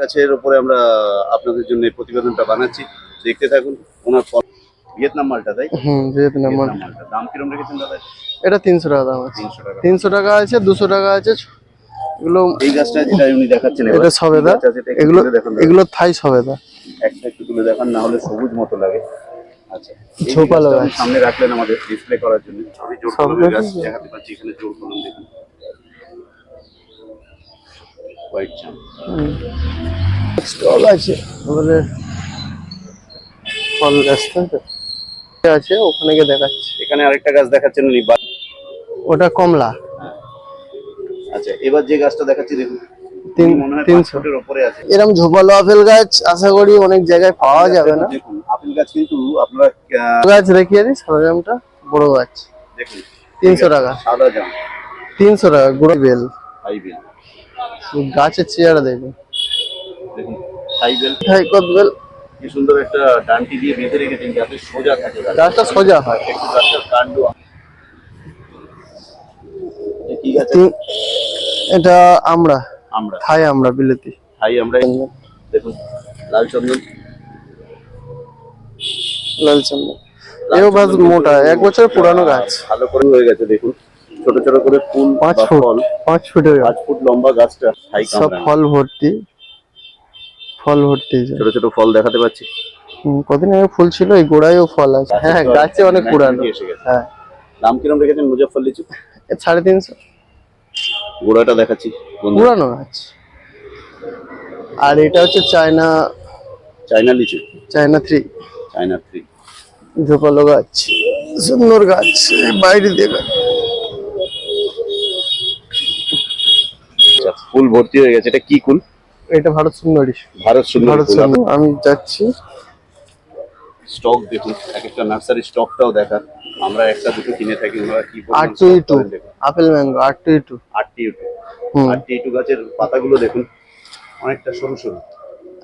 গাছের উপরে আমরা আপনাদের জন্য প্রতিবেদনটা বানাচ্ছি। দেখতে থাকুন ওনার ভিয়েতনাম মালটা তাই হুম ভিয়েতনাম মাল। ভিয়েতনাম মালটা। দাম কিরম রেখেছেন দাদা? এটা তিনশো টাকা দাম আছে। তিনশো টাকা। আছে দুশো টাকা আছে এগুলো এই গাছটা যেটা উনি দেখাচ্ছেন এটা সবেদা। এগুলো। এগুলো থাই সবেদা। একটা একটু তুলে দেখান না হলে সবুজ মতো লাগে। আচ্ছা গাছ। সামনে রাখলেন আমাদের ডিসপ্লে করার জন্য। আমি জোর গাছ দেখাতে পাচ্ছি এখানে জোর কলম দেখুন। হোয়াইট চাম স্টল আছে তারপরে ফল গাছ আছে ওখানে গিয়ে দেখাচ্ছি। এখানে আরেকটা গাছ দেখাচ্ছেন উনি ওটা কমলা। আচ্ছা এবার যে গাছটা দেখাচ্ছি দেখুন। এরকম ঝোপালো আপেল গাছ আশা করি অনেক জায়গায় পাওয়া যাবে না। আপেল গাছ কিন্তু আপনারা গাছ রেখে দিই সরঞ্জামটা বড় গাছ। দেখুন। তিনশো টাকা। সাদা জাম। তিনশো টাকা গুঁড়ো বেল। হাইবেল গাছের চেয়ারা দেখুন কি সুন্দর একটা ডান্টি দিয়ে বেঁধে রেখেছেন যাতে সোজা থাকে গাছটা। সোজা হয়। একটু গাছটার কাণ্ড এটা? আমরা। আমরা। খাই আমরা বিলেতি। হাই আমরা। দেখুন লাল চন্দন। লাল চন্দন। এও মোটা এক বছর পুরানো গাছ। ভালো করে হয়ে গেছে দেখুন। ছোট ছোট করে ফুল পাঁচ ফল পাঁচ ফুটের পাঁচ ফুট লম্বা গাছটা সব ফল ভর্তি ফল ভর্তি ছোট ছোট ফল দেখাতে পাচ্ছি? কদিন আগে ফুল ছিল এই গোড়ায়ও ফল আছে। হ্যাঁ গাছে অনেক পুরানো। এসে গেছে। হ্যাঁ। দাম কিরম রেখেছেন মুজফর লিচু সাড়ে তিনশো। গোড়াটা দেখাচ্ছি। পুরানো গাছ। আর এটা হচ্ছে চায়না চাইনা লিচু। China three. China three. ঝোপালো গাছ সুন্দর গাছ বাইরে দিয়ে গাছ। আচ্ছা ফুল ভর্তি হয়ে গেছে। এটা কি কুল? এটা ভারত সুন্দরী ভারত সুন্দরী ভারত সুন্দর। আমি যাচ্ছি। স্টক দেখুন এক একটা নার্সারি স্টকটাও দেখার আমরা একটা দুটো কিনে থাকি ওনারা কি বলব R two two apple mango R two two আটটি ইউটু হুম। আটটি টু গাছের পাতাগুলো দেখুন অনেকটা সরু সরু।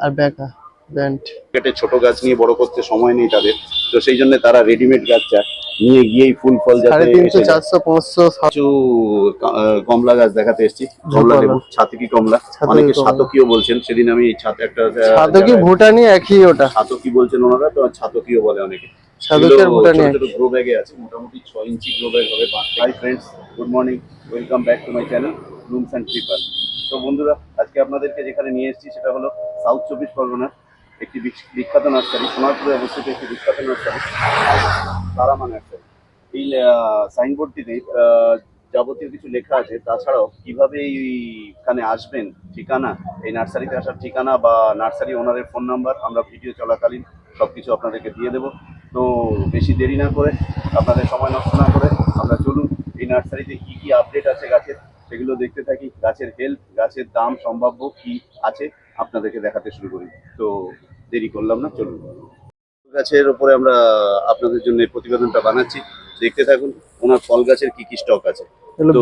আর ব্যাকা। ব্যান্ড কেটে ছোট গাছ নিয়ে বড় করতে সময় নেই তাদের। তো সেই জন্য তারা রেডিমেড গাছ চায়। নিয়ে গিয়েই ফুল ফল যাতে তিনশো চারশো পাঁচশো কিছু কমলা গাছ দেখাতে এসেছি। কমলা লেবু ছাতকি কমলা। অনেকে ছাতকিও বলছেন। সেদিন আমি ছাতে একটা ভুটানি একই ওটা। ছাতকি বলছেন ওনারা তো ছাতকিও বলে অনেকে। ভুটানি গ্রো ব্যাগে আছে। মোটামুটি ছয় ইঞ্চি গ্রো ব্যাগ হবে hi friends good morning welcome back to my channel rooms and tripper তো বন্ধুরা আজকে আপনাদেরকে যেখানে নিয়ে এসেছি সেটা হলো সাউথ চব্বিশ পরগনার একটি বিখ্যাত নার্সারি, সোনারপুরে অবস্থিত একটি বিখ্যাত নার্সারি তারামা নার্সারি এই সাইনবোর্ডটিতে যাবতীয় কিছু লেখা আছে। তাছাড়াও কীভাবে এইখানে আসবেন, ঠিকানা, এই নার্সারিতে আসার ঠিকানা বা নার্সারি ওনারের ফোন নাম্বার আমরা ভিডিও চলাকালীন সব কিছু আপনাদেরকে দিয়ে দেবো। তো বেশি দেরি না করে, আপনাদের সময় নষ্ট না করে, আমরা চলুন, এই নার্সারিতে কি কি আপডেট আছে গাছের, সেগুলো দেখতে থাকি। গাছের হেল্প গাছের দাম সম্ভাব্য কি আছে আপনাদেরকে দেখাতে শুরু করি। তো দেরি করলাম না চলুন। গাছের উপরে আমরা আপনাদের জন্য প্রতিবেদনটা বানাচ্ছি। দেখতে থাকুন ওনার ফল গাছের কি কি স্টক আছে।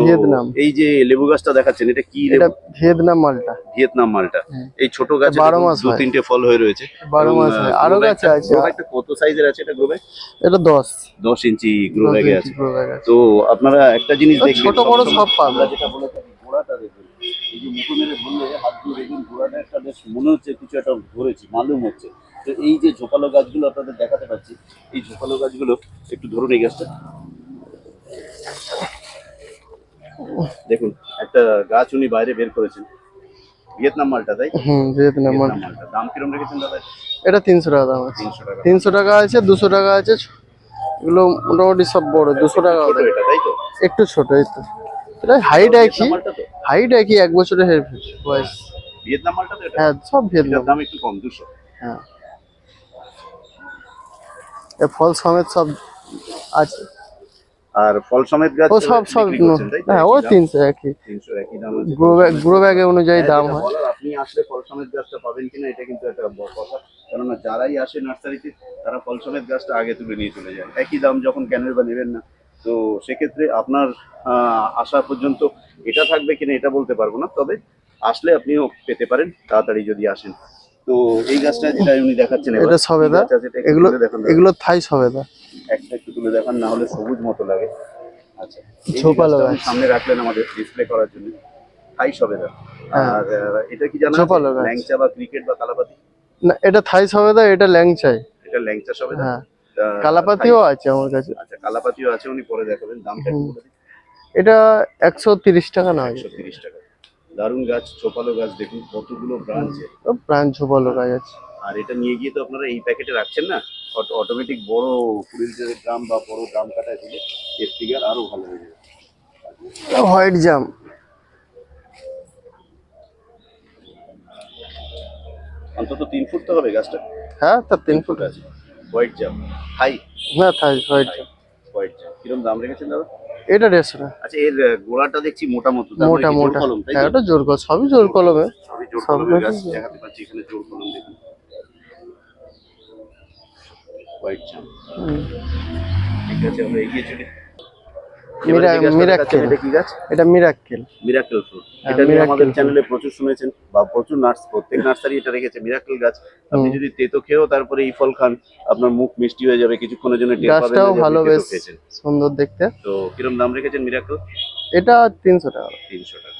ভিয়েতনাম। এই যে লেবু গাছটা দেখাচ্ছেন এটা কি এটা ভিয়েতনাম মালটা। ভিয়েতনাম মালটা। হ্যাঁ। এই ছোট গাছে বারো মাস দু তিনটে ফল হয়ে রয়েছে। বারো মাস আরও গাছে আছে। grow কত সাইজের আছে এটা গ্রো ব্যাগ? এটা দশ। দশ ইঞ্চি গ্রো ব্যাগে আছে। তো আপনারা একটা জিনিস দেখবেন ছোট বড় সব পাবেন। যেটা বলে থাকি গোড়াটা দেখবেন এই যে মুখো মেরে ধরলে হাত দিয়ে দেখবেন গোড়াটা একটা বেশ মনে হচ্ছে কিছু একটা ধরেছি মালুম হচ্ছে। তো এই যে ঝোপালো গাছগুলো আপনাদের দেখাতে পাচ্ছি এই ঝোপালো গাছগুলো একটু ধরুন এই গাছটা। দেখুন একটা গাছ উনি বাইরে বের করেছেন। ভিয়েতনাম মালটা তাই? হুম ভিয়েতনাম মালটা। দাম কিরম রেখেছেন দাদা? এটা তিনশো টাকা দাম আছে। তিনশো টাকা। তিনশো টাকা আছে দুশো টাকা আছে। এগুলো মোটামুটি সব বড় দুশো টাকা এটা তাই তো? একটু ছোট এই তো। এটা হাইট একই হাইট একই এক বছরের বয়স। ভিয়েতনাম মালটা তো হ্যাঁ সব ভিয়েতনাম দাম একটু কম দুশো। হ্যাঁ। এ ফল সমেত সব আছে। আর ফল সমেত গাছ ও সব সব? হ্যাঁ ও একই দাম? তিনশো একই। 300 একই দাম আছে। গ্রো ব্যাগ গ্রো ব্যাগে অনুযায়ী হ্যাঁ, দাম হয়। আপনি আসলে ফল সমেত গাছটা পাবেন কিনা এটা কিন্তু একটা বড় কথা। কেননা যারাই আসে নার্সারিতে তারা ফল সমেত গাছটা আগে তুলে নিয়ে চলে যায়। একই দাম যখন ক্যানের বা নেবেন না তো সেক্ষেত্রে আপনার আসা পর্যন্ত এটা থাকবে কিনা এটা বলতে পারব না তবে আসলে আপনিও পেতে পারেন তাড়াতাড়ি যদি আসেন। তো এই গাছটা যেটা উনি দেখাচ্ছেন এটা সবেদা। এগুলো। এগুলো থাই সবেদা। একটা একটু তুলে দেখান না হলে সবুজ মতো লাগে। আচ্ছা ঝোপালো। সামনে রাখলেন আমাদের ডিসপ্লে করার জন্য থাই সবেদা। হ্যাঁ। আর এটা কি জানা ল্যাংচা বা ক্রিকেট বা কালাপাতি? না এটা থাই সবেদা এটা ল্যাংচাই। এটা ল্যাংচা সবেদা? হ্যাঁ। কালাপাতিও আছে আমার কাছে। আচ্ছা কালাপাতিও আছে উনি পরে দেখাবেন দামটা। এটা একশো তিরিশ টাকা না একশো তিরিশ টাকা। দারুণ গাছ চোপালো গাছ দেখুন কতগুলো ব্রাঞ্চে প্রাণ ঝোপালো গাছ আছে। আর এটা নিয়ে গিয়ে তো আপনারা এই প্যাকেটে রাখছেন না? অটোমেটিক বড় কুড়ি লিটারের ড্রাম বা বড় ড্রাম কাটায় দিলে এর ফিগার আরও ভালো হয়ে যাবে। হোয়াইট জাম অন্তত তিন ফুট তো হবে গাছটা। হ্যাঁ তার তিন ফুট আছে। হোয়াইট জাম। হাই। হ্যাঁ থাই হোয়াইট জাম। হোয়াইট জাম। কীরকম দাম রেখেছেন দাদা? এটা দেড়শো টাকা। আচ্ছা এর গোড়াটা দেখছি মোটা মতো মানে মোটা মোটা। হ্যাঁ ওটা জোর কলম সবই জোর কলমে। সবই জোর। দেখাতে পাচ্ছি এখানে জোর কলম দেখুন। হোয়াইট জাম। ঠিক আছে আমরা এগিয়ে চলি মিরা- এবারে যে গাছটা মিরাক্কেল। এটা কি গাছ? এটা মিরাক্কেল। ফ্রুট। হ্যাঁ, এটা নিয়ে আমাদের চ্যানেলে প্রচুর শুনেছেন বা প্রচুর নার্স প্রত্যেক নার্সারি এটা রেখেছে মিরাকেল গাছ। আপনি যদি তেতো খেয়েও তারপরে এই ফল খান আপনার মুখ মিষ্টি হয়ে যাবে কিছুক্ষণের জন্য টের পাবেন গাছটাও ভালো বেশ সুন্দর দেখতে। তো কিরম দাম রেখেছেন মিরাকেল এটা তিনশো টাকা। তিনশো টাকা।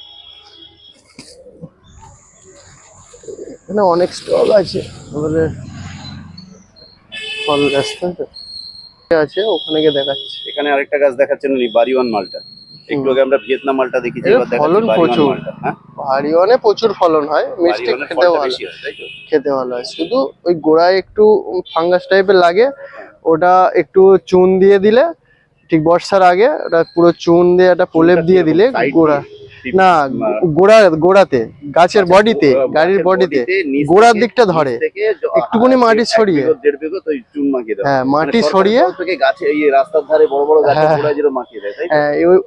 এখানে অনেক স্টক আছে। ফল গাছ আছে ওখানে গিয়ে দেখাচ্ছি। এখানে আরেকটা গাছ দেখাচ্ছেন উনি বাড়িওয়ান মালটা। একটু আগে আমরা ভিয়েতনাম মালটা দেখেছি এবার ফলন প্রচুর। হ্যাঁ? ভারিওয়ানে প্রচুর ফলন হয় মিষ্টি খেতে ভালো। হয় খেতে ভালো হয়। শুধু ওই গোড়ায় একটু ফাঙ্গাস টাইপের লাগে ওটা একটু চুন দিয়ে দিলে ঠিক বর্ষার আগে ওটা পুরো চুন দিয়ে একটা প্রলেপ দিয়ে দিলে গোড়া? না গোড়া গোড়াতে গাছের বডিতে গাড়ির বডিতে গোড়ার দিকটা ধরে। একটুখানি মাটি ছড়িয়ে। দেড় চুন মাখিয়ে হ্যাঁ মানে মাটি ছড়িয়ে। গাছে এই রাস্তার ধারে বড় বড় গাছের হ্যাঁ। যেরকম মাখিয়ে দেয় হ্যাঁ, এই-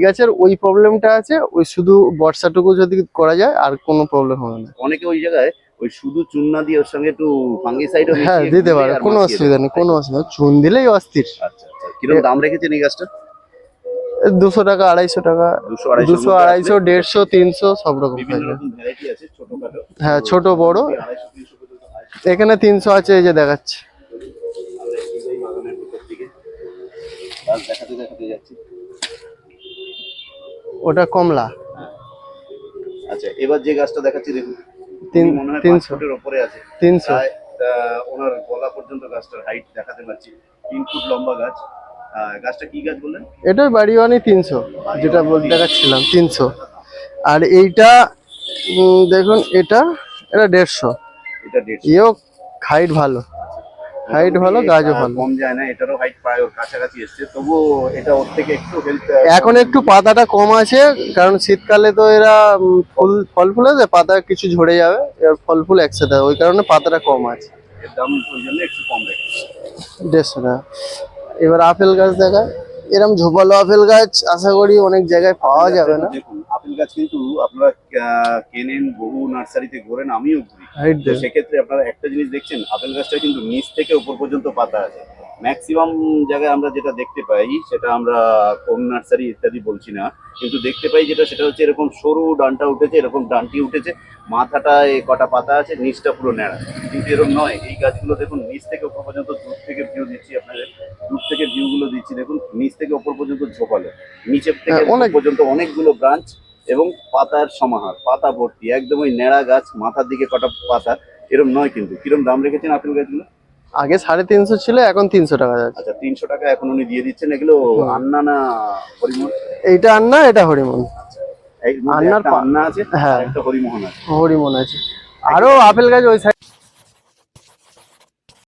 গাছের ওই প্রবলেমটা আছে ওই শুধু বর্ষাটুকু যদি করা যায় আর কোনো প্রবলেম হবে না। অনেকে ওই জায়গায় ওই শুধু চুন না দিয়ে ওর সঙ্গে একটু ফাঙ্গিসাইডও হ্যাঁ দিতে পারে কোনো অসুবিধা নেই কোনো অসুবিধা। চুন দিলেই অস্থির। আচ্ছা আচ্ছা। কীরকম দাম রেখেছেন এই গাছটা? দুশো টাকা আড়াইশো টাকা দুশো আড়াইশো দেড়শো তিনশো সব রকম হ্যাঁ ছোট বড়। এখানে তিনশো আছে এই যে দেখাচ্ছে। ওটা কমলা। আচ্ছা এবার যে গাছটা দেখাচ্ছি দেখুন। তিনশো। ওপরে আছে। তিনশো। ওনার গলা পর্যন্ত গাছটার হাইট দেখাতে পাচ্ছি। তিন ফুট লম্বা গাছ। গাছটা কি গাছ বললেন? তিনশো যেটা বলতে দেখাচ্ছিলাম তিনশো। আর এইটা দেখুন এটা এটা দেড়শো। এও হাইট ভালো। হাইট ভালো গাছও ভালো। কম যায় না এটারও হাইট প্রায় ওর কাছাকাছি এসছে। তবুও এটা ওর থেকে একটু এখন একটু পাতাটা কম আছে কারণ শীতকালে তো এরা ফুল ফল ফুল আছে পাতা কিছু ঝরে যাবে এবার ফল ফুল একসাথে ওই কারণে পাতাটা কম আছে। এর দাম ওই জন্য একটু কম রেখেছে। দেড়শো টাকা। এবার আপেল গাছ দেখায় এরম ঝোপালো আপেল গাছ আশা করি অনেক জায়গায় পাওয়া যাবে না। আপেল গাছ কিন্তু আপনারা কেনেন বহু নার্সারিতে ঘোরেন আমিও ঘুরি। সেক্ষেত্রে আপনারা একটা জিনিস দেখছেন আপেল গাছটা কিন্তু নিচ থেকে উপর পর্যন্ত পাতা আছে। ম্যাক্সিমাম জায়গায় আমরা যেটা দেখতে পাই সেটা আমরা কোন নার্সারি ইত্যাদি বলছি না কিন্তু দেখতে পাই যেটা সেটা হচ্ছে এরকম সরু ডানটা উঠেছে এরকম ডানটি উঠেছে মাথাটায় কটা পাতা আছে নিচটা পুরো ন্যাড়া। কিন্তু এরকম নয় এই গাছগুলো দেখুন নিচ থেকে ওপর পর্যন্ত দূর থেকে ভিউ দিচ্ছি আপনাদের দূর থেকে ভিউ গুলো দিচ্ছি দেখুন নিচ থেকে ওপর পর্যন্ত ঝোপালো নিচের থেকে হ্যাঁ, অনেক- পর্যন্ত অনেকগুলো ব্রাঞ্চ এবং পাতার সমাহার পাতা ভর্তি একদম ওই ন্যাড়া গাছ মাথার দিকে কটা পাতা এরম নয় কিন্তু। কিরম দাম রেখেছেন আপেল গাছগুলো? আগে সাড়ে তিনশো ছিল এখন তিনশো টাকা যাচ্ছে। আচ্ছা তিনশো টাকা এখন উনি দিয়ে দিচ্ছেন এগুলো। আন্না না হরিমোহন? এইটা আন্না এটা হরিমন এর মধ্যে আন্নার আন্না আছে হ্যাঁ। একটা হরিমোহন আছে। হরিমন আছে। আরও আপেল গাছ ওই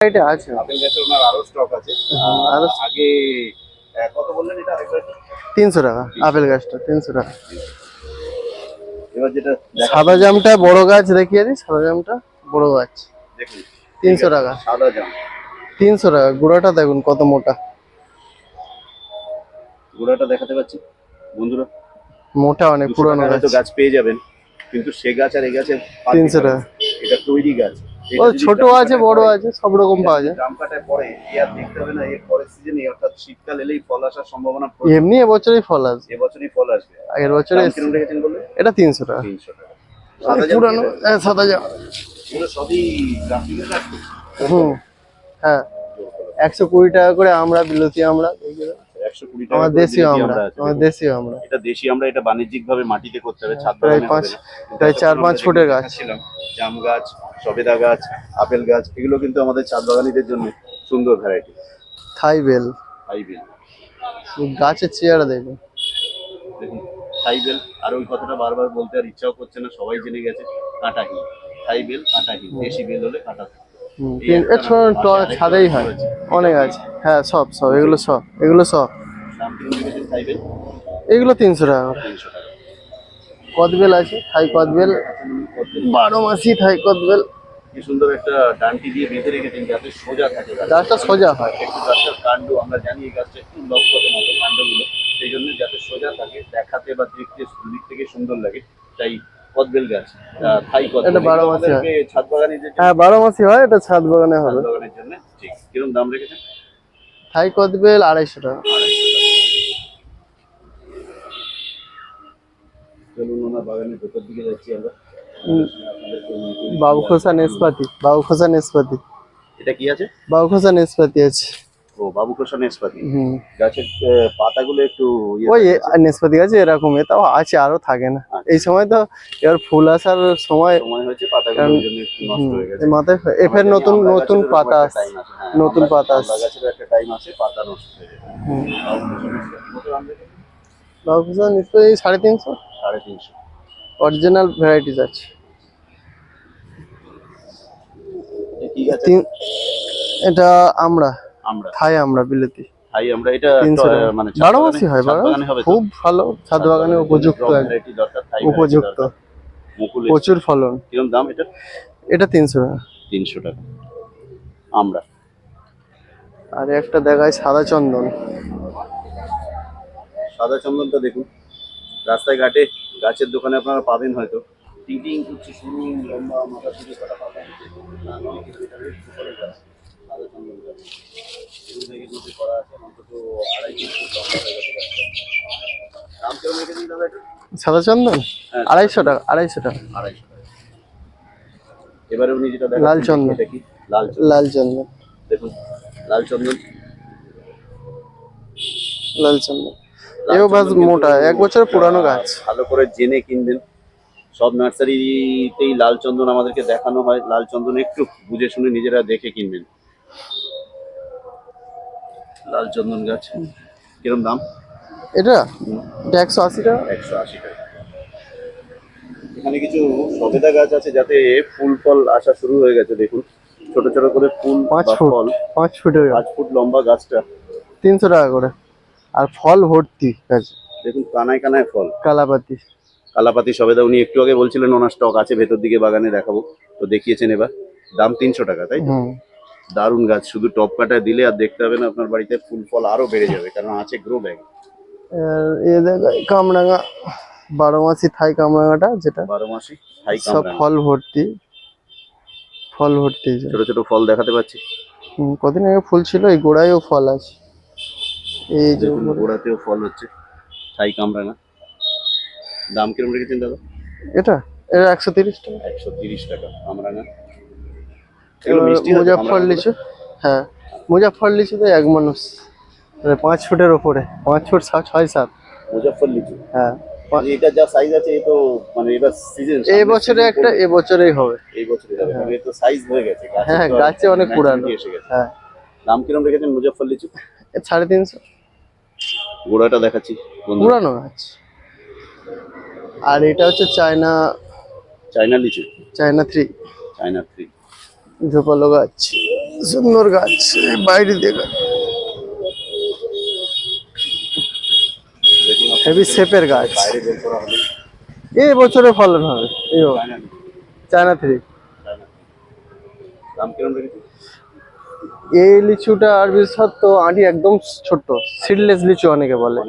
সাইডে আছে। আপেল ওনার আরও স্টক আছে। হুম, আগে কত বললেন এটা তিনশো টাকা আপেল গাছটা তিনশো টাকা। এবার যেটা সাদা জামটা বড় গাছ দেখিয়ে দিই সাদা জামটা বড় গাছ। দেখুন। তিনশো টাকা। সাদা জাম। তিনশো টাকা। গুঁড়াটা দেখুন কত মোটা। গোড়াটা দেখাতে পাচ্ছি? বন্ধুরা মোটা অনেক পুরনো গাছ। গাছ পেয়ে যাবেন কিন্তু সে গাছ আর এই গাছের তিনশো টাকা। এটা তৈরি গাছ। ও ছোট আছে বড় আছে সব রকম পাওয়া যায়। জাম কাটায় পরে আর দেখতে হবে না এর পরের সিজনে অর্থাৎ শীতকাল এলেই ফল আসার সম্ভাবনা। এমনি এবছরই ফল আসবে। এবছরই ফল আসবে। আগের বছরে এটা তিনশো টাকা। তিনশো টাকা। সাদা জাম পুরানো হ্যাঁ, সাদা জাম। এগুলো সবই গ্রাফিকের কাজ হুম হ্যাঁ। একশো কুড়ি টাকা করে আমরা বিলতি আমরা এইগুলো। আমার দেশীয় আমরা আমার দেশীয় আমরা। এটা দেশি আমরা এটা বাণিজ্যিক ভাবে মাটিতে করতে হবে ছাদ প্রায় পাঁচ প্রায় চার পাঁচ ফুটের গাছ। দেখাচ্ছিলাম, জাম গাছ সবেদা গাছ আপেল গাছ এগুলো কিন্তু আমাদের ছাদ বাগানীদের জন্য সুন্দর ভ্যারাইটি থাই বেল। গাছের চেয়ারা দেখুন। দেখুন থাইবেল আর ওই কথাটা বারবার বলতে আর ইচ্ছাও করছে না সবাই জেনে গেছে কাঁটাহি থাইবেল কাঁটাহি দেশি বেল হলে কাঁটা ছাদেই হয়। অনেক আছে। হ্যাঁ সব সব এগুলো সব এগুলো সব। এগুলো তিনশো টাকা তিনশো টাকা। কদবেল আছে থাই কদবেল বারো মাসি থাই কদবেল কি সুন্দর একটা ডান্টি দিয়ে বেঁধে রেখেছেন যাতে সোজা থাকে গাছটা। সোজা হয়। একটু গাছটার কাণ্ড আমরা জানি এই গাছটা একটু লক্ষ্যতে মতো কাণ্ডগুলো। সেই জন্য যাতে সোজা থাকে দেখাতে বা দেখতে দিক থেকে সুন্দর লাগে। তাই কদবেল গাছ থাই কদবেল এটা বারো মাসে হয়। ছাদ হ্যাঁ মাসি হয় এটা ছাদ বাগানে ছাদ বাগানের জন্য। ঠিক কীরকম দাম রেখেছেন? থাই কদবেল আড়াইশো টাকা। চলুন ওনার বাগানের ভেতর দিকে যাচ্ছি আমরা। বাবু খোসা নেসপাতি বাবু খোসা নেসপাতি। এটা কি আছে? বাবু খোসা নেসপাতি আছে। ও বাবু নেসপাতি। গাছের পাতাগুলো একটু ইয়ে ওই নেসপাতি গাছ এরকম তাও আছে আরও থাকে না। এই সময় তো এবার ফুল আসার সময় হয়ে মাথায় এফের নতুন নতুন পাতা হ্যাঁ, নতুন পাতা এই সাড়ে তিনশো? সাড়ে তিনশো। অরিজিনাল ভ্যারাইটিস আছে। এটা আমরা। আমরা। থাই আমরা বিলেতি। খাই আমরা এটা তো। মানে বারো বাগানে- হয় বারো খুব ভালো ছাদ বাগানে উপযুক্ত উপযুক্ত। প্রচুর ফলন। কীরকম দাম এটা? এটা তিনশো টাকা। তিনশো টাকা। আমরা। আর একটা দেখায় সাদা চন্দন। সাদা চন্দনটা দেখুন। রাস্তায় ঘাটে গাছের দোকানে আপনারা পাবেন হয়তো। টিং টিং করছে শুরু লম্বা মাথা থেকে কটা পাতা। সাদা চন্দন থেকে যদি করা আছে অন্তত আড়াই তিন ফুট লম্বা হয়ে গেছে দাদা সাদা চন্দন। আড়াইশো টাকা আড়াইশো টাকা। আড়াইশো টাকা। এবারে উনি যেটা লাল চন্দন। এটা কি লাল চন্দন। লাল চন্দন। দেখুন লাল চন্দন। লাল চন্দন। এও কিন্তু মোটা এক বছর পুরানো গাছ। ভালো করে জেনে কিনবেন। সব নার্সারিতেই লাল চন্দন আমাদেরকে দেখানো হয়। লাল চন্দন একটু বুঝে শুনে নিজেরা দেখে কিনবেন। লাল চন্দন গাছ। কিরম দাম? এটা? এটা একশো আশি টাকা একশো আশি টাকা এখানে কিছু সবেদা গাছ আছে যাতে ফুল ফল আসা শুরু হয়ে গেছে দেখুন। ছোট ছোট করে ফুল পাঁচ ফল। পাঁচ ফুটের পাঁচ ফুট লম্বা গাছটা। তিনশো টাকা করে। আর ফল ভর্তি গাছ। দেখুন কানায় কানায় ফল। কালাপাতি। কালাপাতি সবেদা উনি একটু আগে বলছিলেন ওনার স্টক আছে ভেতর দিকে বাগানে দেখাবো। তো দেখিয়েছেন এবার। দাম তিনশো টাকা তাই দারুণ গাছ শুধু টপ কাটায় দিলে আর দেখতে হবে না আপনার বাড়িতে ফুল ফল আরও বেড়ে যাবে কারণ আছে গ্রো ব্যাগ এ কামরাঙা বারো মাসি থাই কামরাঙাটা যেটা। বারো মাসে হাই সব ফল ভর্তি ফল ভর্তি। ছোট ছোট ফল দেখাতে পাচ্ছি? কদিন আগে ফুল ছিল এই গোড়ায়ও ফল আছে। এই যে গোড়াতেও ফল হচ্ছে থাই কামরাঙা। দাম কিরম রেখেছেন দাদা? এটা? এটা একশো তিরিশ টাকা। একশো তিরিশ টাকা কামরাঙা। মুজাফর লিচু। হ্যাঁ মুজাফর লিচু তো এক মানুষ মানে পাঁচ ফুটের ওপরে পাঁচ ফুট সাত ছয় সাত। মুজাফর লিচু? হ্যাঁ এটা যা সাইজ আছে এ তো মানে এবার সিজন এই বছরে একটা এ বছরেই হবে। এই বছরে এ তো সাইজ হয়ে গেছে হ্যাঁ, গাছে অনেক পুরানো। এসে গেছে। হ্যাঁ। দাম কিরম রেখেছেন মুজাফর লিচু? সাড়ে তিনশো। গোড়াটা দেখাচ্ছি বন্ধুরা। পুরানো গাছ। আর এটা হচ্ছে চায়না চায়না লিচু? China three. China three. ঝোপালো গাছ। সুন্দর গাছ বাইরে দিয়ে গাছ। হেভি শেপের গাছ এই বছরে ফলন হবে। এই চায়না থ্রি চায়না দাম কিরম রেখেছেন এই লিচুটা আর তো আঁটি একদম ছোট্ট সিডলেস লিচু অনেকে বলে।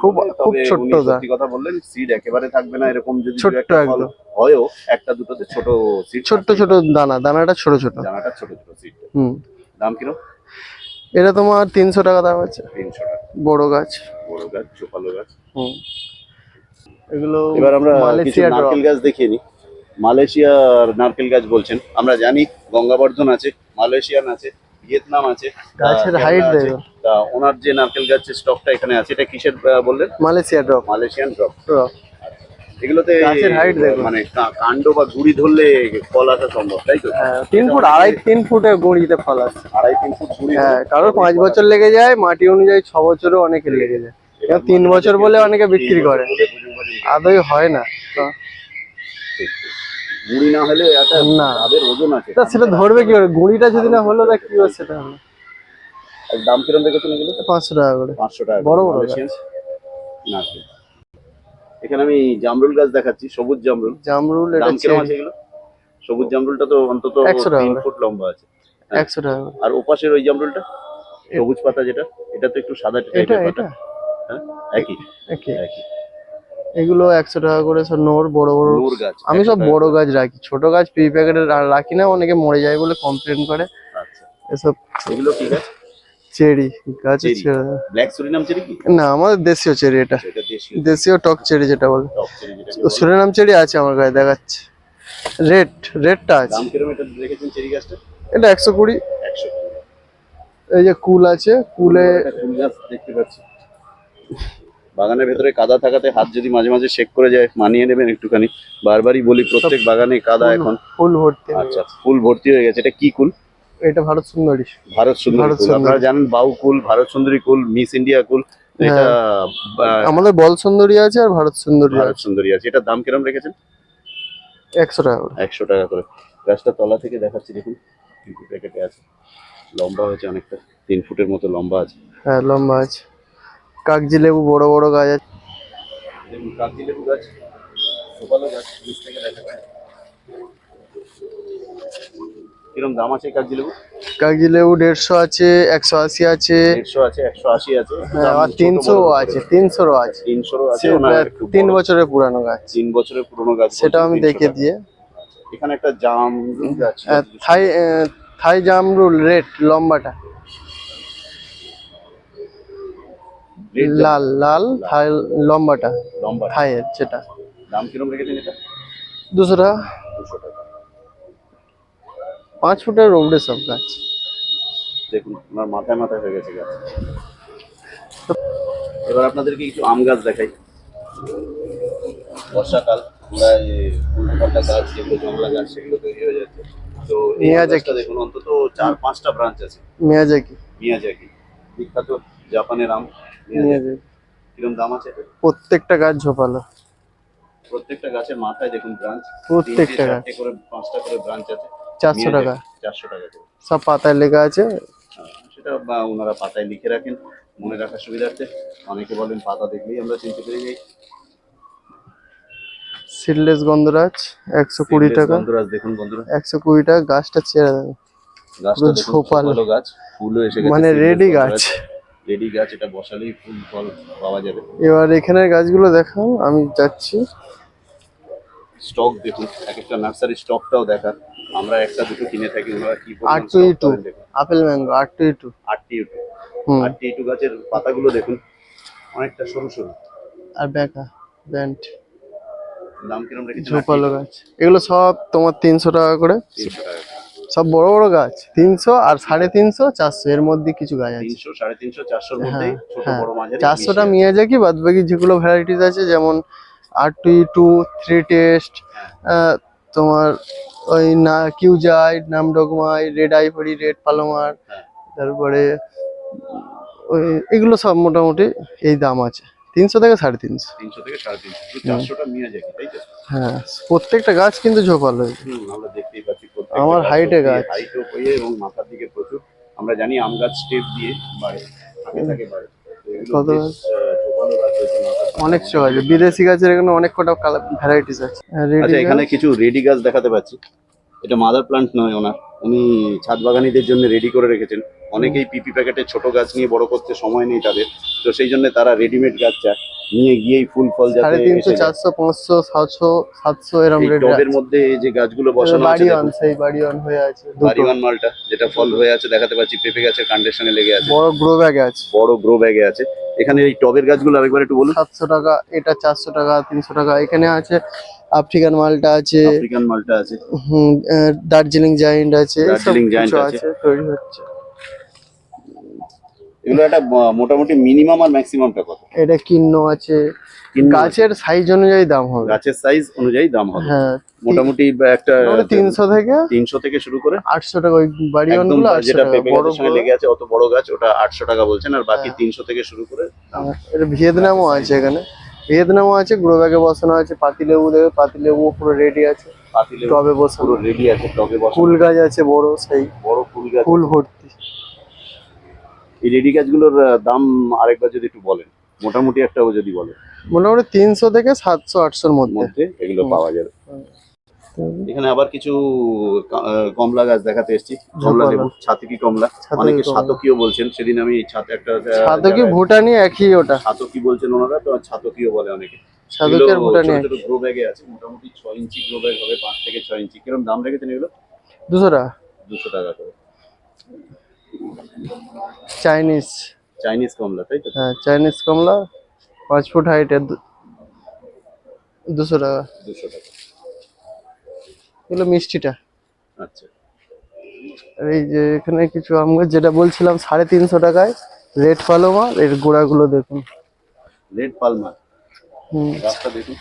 খুব- খুব ছোট্ট কথা বললেন সিড একেবারে থাকবে না এরকম যদি ছোট্ট একদম। হয়ও একটা দুটোতে ছোট সিড ছোট্ট ছোট দানা দানাটা ছোট ছোট। দানাটা ছোট ছোট সিড হুম। দাম কিরম? এটা তোমার তিনশো টাকা দাম আছে। তিনশো টাকা। বড় গাছ। বড় গাছ চোপালো গাছ। হুম। এগুলো এবার আমরা মালয়েশিয়া নারকেল গাছ দেখিয়ে নিই মালয়েশিয়ার নারকেল গাছ বলছেন। আমরা জানি গঙ্গাবর্ধন আছে মালয়েশিয়ান আছে ভিয়েতনাম আছে গাছের height দেখো। ওনার যে নারকেল গাছের স্টকটা এখানে আছে এটা কিসের বললেন? Malaysia drop Malaysian drop drop এগুলোতে গাছের height দেখো। মানে কাণ্ড বা গুড়ি ধরলে ফল আসা সম্ভব তাই তো? হ্যাঁ তিন ফুট আড়াই তিন ফুটের গুঁড়িতে ফল আছে আড়াই তিন ফুট গুড়ি হ্যাঁ কারোর পাঁচ বছর লেগে যায় মাটি অনুযায়ী ছ বছরও অনেকে লেগে যায়। তিন বছর বলে অনেকে বিক্রি করে। আদৌ হয় না। গুড়ি না হলে না। তাদের ওজন আছে। তা সেটা ধরবে কি করে? গুঁড়িটা যদি না হলো তা কি হবে সেটা হলো দাম কিরম দেখেছেন এগুলো? পাঁচশো টাকা করে। পাঁচশো টাকা বড় বড় নারকেল এখানে আমি জামরুল গাছ দেখাচ্ছি সবুজ জামরুল। জামরুল এটা দাম কিরম আছে এগুলো? সবুজ জামরুলটা তো অন্তত 100 টাকা তিন ফুট লম্বা আছে। একশো টাকা আর ওপাশের ওই জামরুলটা? সবুজ পাতা যেটা এটা তো একটু সাদা টাইপের পাতা। হ্যাঁ? একই। একে একই। এগুলো একশো টাকা করে সব নোর বড় বড় গাছ আমি সব। বড় গাছ রাখি। ছোট গাছ প্রি প্যাকেটে রাখি না অনেকে মরে যায় বলে কমপ্লেন করে। আচ্ছা। এসব এগুলো কি গাছ? চেরি গাছে চেরি। ছেড়ে দেয়। ব্ল্যাক সুরিনাম চেরি কি? না আমাদের দেশীয় চেরি এটা। দেশীয়। টক চেরি যেটা বলে। চেরি সুরেনাম আছে আমার গায়ে দেখাচ্ছে। রেড রেডটা আছে। এটা চেরি গাছটা? এটা একশো কুড়ি। এই যে কুল আছে কুলে দেখতে পাচ্ছি। বাগানের ভেতরে কাদা থাকাতে হাত যদি মাঝে মাঝে শেক করে যায় মানিয়ে নেবেন একটুখানি। বারবারই বলি প্রত্যেক বাগানে কাদা এখন। ফুল ভর্তি আচ্ছা ফুল ভর্তি হয়ে গেছে। এটা কি কুল? এটা ভারত সুন্দরী। ভারত সুন্দরী কুল। আপনারা জানেন বাউ কুল ভারত সুন্দরী কুল মিস ইন্ডিয়া কুল। এটা আমাদের বল সুন্দরী আছে আর ভারত সুন্দরী ভারত সুন্দরী আছে। এটার দাম কিরম রেখেছেন? একশো টাকা করে। একশো টাকা করে। গাছটা তলা থেকে দেখাচ্ছি দেখুন। প্যাকেটে আছে। লম্বা হয়েছে অনেকটা। তিন ফুটের মতো লম্বা আছে। হ্যাঁ লম্বা আছে। কাগজি লেবু বড় বড় গাছ আছে। কাগজি লেবু গাছ গোপালো গাছ নিচ থেকে দেখাচ্ছি কিরম দাম আছে কাগজি লেবু? কাগজি লেবু দেড়শো আছে একশো আশি আছে। দেড়শো আছে একশো আশি আছে। হ্যাঁ আর তিনশো আছে তিনশোরও আছে। তিনশোরও আছে তিন বছরের পুরানো গাছ। তিন বছরের পুরনো গাছ সেটা আমি দেখে দিয়ে। এখানে একটা জাম আহ, থাই থাই জামরুল রেড লম্বাটা Red জাম, লাল লাল লম্বাটা। লম্বা থাইয়ের যেটা। দাম কিরম রেখেছেন এটা? দুশো টাকা। দুশো টাকা। পাঁচ ফুটের উপরে সব গাছ। দেখুন ওনার মাথায় মাথায় হয়ে গেছে গাছ। এবার আপনাদেরকে কিছু আম গাছ দেখাই। বর্ষাকাল উল্টোপাল্টা গাছ যেগুলো জংলা গাছ সেগুলো তৈরি হয়ে যাচ্ছে। তো মিয়াজাকি। দেখুন অন্তত চার পাঁচটা ব্রাঞ্চ আছে। মেয়াজাকি মিয়াজাকি বিখ্যাত জাপানের আম। কিরম দাম আছে প্রত্যেকটা গাছ ঝোপালো। প্রত্যেকটা গাছের মাথায় দেখুন ব্রাঞ্চ প্রত্যেকটা গাছ। করে পাঁচটা করে ব্রাঞ্চ আছে। চারশো টাকা। চারশো টাকা সব পাতায় লেখা আছে। সেটা বা ওনারা পাতায় লিখে রাখেন মনে রাখার সুবিধার্থে। অনেকে বলেন পাতা দেখলেই আমরা চিনতে পেরে যাই। সিডলেস গন্ধরাজ একশো কুড়ি টাকা। বন্ধুরাজ দেখুন বন্ধুরা। একশো কুড়ি টাকা গাছটা ছেড়ে দেবে গাছটা ঝোপালো। গাছ ফুলও এসে গেছে মানে রেডি গাছ। রেডি গাছ এটা বসালেই ফুল ফল পাওয়া যাবে। এবার এখানের গাছগুলো দেখান আমি যাচ্ছি। স্টক দেখুন এক একটা নার্সারি স্টকটাও দেখান। আমরা একটা দুটো কিনে থাকি ওনারা কি R two two apple mango R two two. আটটি ইউটু হুম। আটটি ইউটু গাছের পাতাগুলো দেখুন অনেকটা সরু সরু। আর বেকা ব্যান্ড। দাম কিরম রেখেছেন? ঝোপালো গাছ। এগুলো সব তোমার তিনশো টাকা করে। তিনশো টাকা সব বড় বড় গাছ তিনশো আর সাড়ে তিনশো চারশো এর মধ্যে কিছু গাছ আছে। তিনশো সাড়ে তিনশো চারশোর হ্যাঁ হ্যাঁ। চারশোটা। মিয়াজাকি বাদ বাকি যেগুলো ভ্যারাইটিস আছে যেমন R two two three taste তোমার ওই না কিউজাই নামডগমাই রেড আইভরি রেড পালোমার। তারপরে ওই এগুলো সব মোটামুটি এই দাম আছে তিনশো থেকে সাড়ে তিনশো। তিনশো থেকে সাড়ে তিনশো চারশোটা নিয়ে যাই হ্যাঁ প্রত্যেকটা গাছ কিন্তু ঝোপালো আমরা দেখতেই আমার হাইটে গাছ। হাইটও হয়ে এবং মাথার দিকে প্রচুর। আমরা জানি আম গাছ স্টেপ দিয়ে বাড়ে থাকে থাকে বাড়ে। কত। অনেক আছে। বিদেশি গাছের এখানে অনেক কটা ভ্যারাইটিস আছে। আচ্ছা এখানে কিছু রেডি গাছ দেখাতে পাচ্ছি। এটা মাদার প্লান্ট নয় ওনার। উনি ছাদ বাগানীদের জন্য রেডি করে রেখেছেন। অনেকেই পিপি প্যাকেটে ছোট গাছ নিয়ে বড় করতে সময় নেই তাদের। তো সেই জন্য তারা রেডিমেড গাছ চায়। নিয়ে গিয়েই ফুল ফল যাতে সাড়ে তিনশো। চারশো পাঁচশো সাতশো সাতশো এরম রেট টবের মধ্যে এই যে গাছগুলো বসানো আছে বাড়ি দেখুন, অন সেই বাড়ি অন হয়ে আছে বাড়িওয়ান মালটা যেটা ফল হয়ে আছে দেখাতে পাচ্ছি পেঁপে গাছের কাণ্ডের সঙ্গে লেগে আছে। বড় গ্রো ব্যাগ আছে। বড় গ্রো ব্যাগে আছে। এখানে এই টবের গাছগুলো আরেকবার একটু বলুন। সাতশো টাকা এটা চারশো টাকা তিনশো টাকা এখানে আছে আফ্রিকান মালটা আছে আফ্রিকান মালটা আছে। হুম দার্জিলিং জায়েন্ট আছে দার্জিলিং জায়েন্ট। আছে তৈরি হচ্ছে। এগুলো একটা মোটামুটি মিনিমাম আর ম্যাক্সিমামটা কত? এটা কিন্ন আছে। গাছের সাইজ অনুযায়ী দাম হবে। গাছের সাইজ অনুযায়ী দাম হবে। হ্যাঁ। মোটামুটি একটা তিনশো থেকে তিনশো থেকে শুরু করে আটশো টাকা ওই বাড়ি একদম যেটা গাছের সঙ্গে লেগে আছে অত বড় গাছ ওটা আটশো টাকা বলছেন আর বাকি হ্যাঁ। তিনশো থেকে শুরু করে এটা ভিয়েতনামও আছে এখানে। ভিয়েতনামও আছে গ্রো ব্যাগে বসানো আছে পাতিলেবু দেবে পাতিলেবু পুরো রেডি আছে। পাতিলে টবে বসানো। পুরো রেডি আছে টবে বসা ফুল গাছ আছে বড় সেই বড় ফুল গাছ ফুল ভর্তি। এই রেডি গাছগুলোর দাম আরেকবার যদি একটু বলেন। মোটামুটি একটাও যদি বলেন। মোটামুটি তিনশো থেকে সাতশো আটশোর মধ্যে। এগুলো পাওয়া যাবে। এখানে আবার কিছু কমলা গাছ দেখাতে এসেছি। কমলা লেবু ছাতকি কমলা? অনেকে। ছাতকিও বলছেন সেদিন আমি ছাতে একটা জায়গায়- ভুটানি একই ওটা। ছাতকি বলছেন ওনারা তো ছাতকিও বলে অনেকে। আর ভুটানি একই। গ্রো ব্যাগে আছে মোটামুটি ছয় ইঞ্চি গ্রো ব্যাগ হবে পাঁচ থেকে ছয় ইঞ্চি। কীরকম দাম রেখেছেন এগুলো? দুশো টাকা। দুশো টাকা করে। চাইনিজ। চাইনিজ কমলা তাই তো? হ্যাঁ চাইনিজ কমলা পাঁচ ফুট হাইটের দুশো টাকা। দুশো টাকা। এগুলো মিষ্টিটা। আচ্ছা। আর এই যে এখানে কিছু আম গাছ যেটা বলছিলাম সাড়ে তিনশো টাকায় রেড পালোমা এর গোড়াগুলো দেখুন। Red Palmer? হুম। গাছটা দেখুন।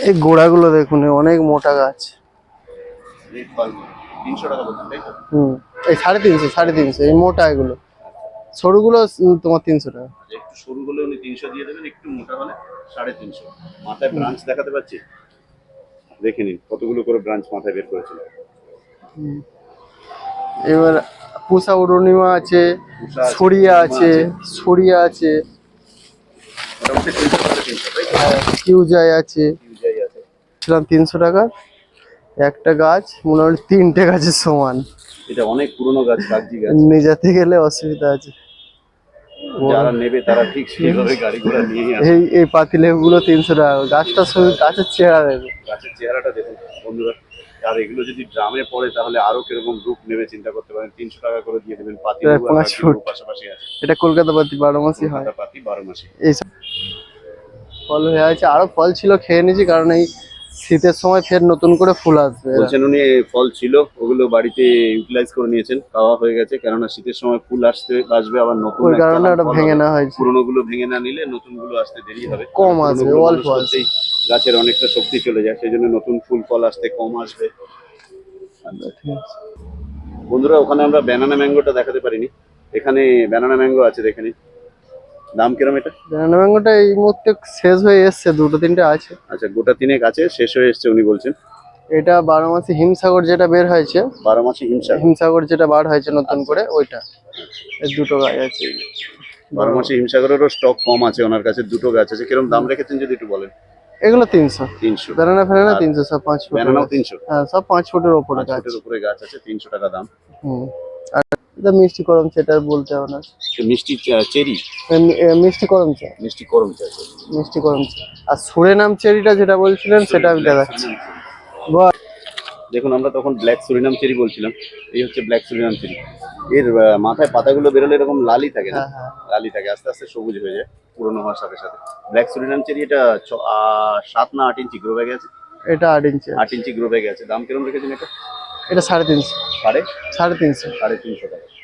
এই গোড়াগুলো দেখুন অনেক মোটা গাছ। Red Palmer. তিনশো টাকা বলছেন তাই তো? হুম এই সাড়ে তিনশো সাড়ে তিনশো এই মোটা এগুলো। সরুগুলো তোমার তিনশো টাকা। আচ্ছা, একটু সরু হলে উনি তিনশো দিয়ে দেবেন একটু মোটা হলে সাড়ে তিনশো। মাথায় ব্রাঞ্চ দেখাতে পাচ্ছি? দেখে নিন কতগুলো করে ব্রাঞ্চ মাথায় বের করেছিল। এবার পুষা অরুণিমা আছে পুষা আছে, ছড়িয়া অরুণিমা আছে। কিউজাই আছে। ছিলাম তিনশো টাকা। একটা গাছ মোটামুটি তিনটে গাছের সমান। এটা অনেক পুরনো গাছ কাগজি গাছ। নিয়ে গেলে অসুবিধা আছে। যারা নেবে তারা ঠিক সেইভাবে গাড়ি ঘোড়া নিয়ে এই এই পাতিলেবুগুলো তিনশো টাকা গাছটা শুধু গাছের চেহারা দেবে গাছের চেহারাটা দেখুন বন্ধুরা। আর এগুলো যদি ড্রামে পড়ে তাহলে আরও কীরকম রূপ নেবে চিন্তা করতে পারেন। তিনশো টাকা করে দিয়ে দেবেন পাতি পাশাপাশি আছে। এটা কলকাতা পাতি বারো মাসই হয়। পাতি বারো মাসি এই ফল হয়ে আছে। আরও ফল ছিল খেয়ে নিয়েছি কারণ এই শীতের সময় ফের নতুন করে ফুল আসবে। বলছেন উনি ফল ছিল ওগুলো বাড়িতে ইউটিলাইজ করে নিয়েছেন খাওয়া হয়ে গেছে কেননা শীতের সময় ফুল আসতে আসবে আবার নতুন ওই কারণে ওটা ভেঙে না হয়েছে। পুরোনো গুলো ভেঙে না নিলে নতুনগুলো আসতে দেরি হবে। কম আসবে, অল্প আসবে। গাছের অনেকটা শক্তি চলে যায় সেই জন্য নতুন ফুল ফল আসতে কম আসবে। বন্ধুরা ওখানে আমরা ব্যানানা ম্যাঙ্গোটা দেখাতে পারিনি। এখানে ব্যানানা ম্যাঙ্গো আছে দেখে নিন দাম কিরম এটা? ব্যানানা ম্যাঙ্গোটা এই মুহূর্তে শেষ হয়ে এসছে দুটো তিনটে আছে। আচ্ছা গোটা তিনেক আছে শেষ হয়ে এসছে উনি বলছেন। এটা বারো মাসে হিমসাগর যেটা বের হয়েছে বারো মাসে হিংসা হিমসাগর যেটা বার হয়েছে নতুন করে ওইটা। এই দুটো গাছ আছে। বারো মাসে হিমসাগরেরও স্টক কম আছে ওনার কাছে দুটো গাছ আছে। কিরম দাম রেখেছেন যদি একটু বলেন? এগুলো তিনশো। তিনশো। ব্যানানা ফেরানা তিনশো সব পাঁচ ফুট ব্যানানাও তিনশো? হ্যাঁ সব পাঁচ ফুটের ওপরে গাছ ফুটের উপরে গাছ আছে তিনশো টাকা দাম। হুম। এটা মিষ্টি করম সেটা বলতে হবে না। মিষ্টি চে- চেরি? মিষ্টি করম চা। মিষ্টি করম চাইছে মিষ্টি করম চা। আর সুরে নাম চেরিটা যেটা বলছিলেন সেটা আমি দেখাচ্ছি। দেখুন আমরা তখন ব্ল্যাক সুরিনাম চেরি বলছিলাম। এই হচ্ছে ব্ল্যাক সুরিনাম চেরি। এর মাথায় পাতাগুলো বেরোলে এরকম লালই থাকে না? হ্যাঁ হ্যাঁ। লালই থাকে আস্তে আস্তে সবুজ হয়ে যায় পুরোনো হওয়ার সাথে সাথে। ব্ল্যাক সুরিনাম চেরি এটা সাত না আট ইঞ্চি গ্রো ব্যাগে আছে? এটা আট ইঞ্চি আট ইঞ্চি গ্রো ব্যাগে আছে। দাম কিরম রেখেছেন এটা? এটা সাড়ে তিনশো। সাড়ে? সাড়ে তিনশো। সাড়ে তিনশো টাকা।